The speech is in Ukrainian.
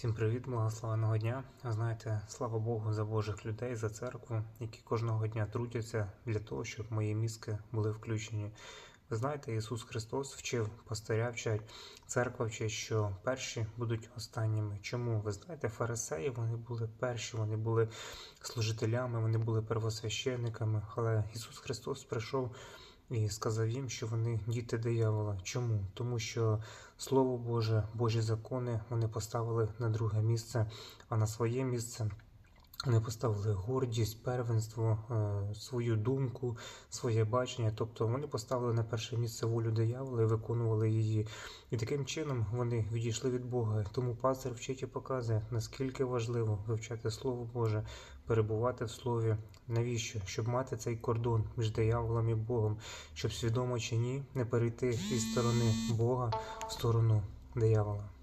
Всім привіт, благословеного дня. Знаєте, слава Богу за Божих людей, за церкву, які кожного дня трудяться для того, щоб мої мізки були включені. Ви знаєте, Ісус Христос вчив, пастиря вчать, церква вчить, що перші будуть останніми. Чому? Ви знаєте, фарисеї вони були перші, вони були служителями, вони були первосвященниками. Але Ісус Христос прийшов і сказав їм, що вони діти диявола. Чому? Тому що Слово Боже, Божі закони вони поставили на друге місце, а на своє місце вони поставили гордість, первенство, е, свою думку, своє бачення. Тобто вони поставили на перше місце волю диявола і виконували її. І таким чином вони відійшли від Бога. Тому пастор вчить і показує, наскільки важливо вивчати Слово Боже, перебувати в Слові. Навіщо? Щоб мати цей кордон між дияволом і Богом, щоб свідомо чи ні не перейти із сторони Бога в сторону диявола.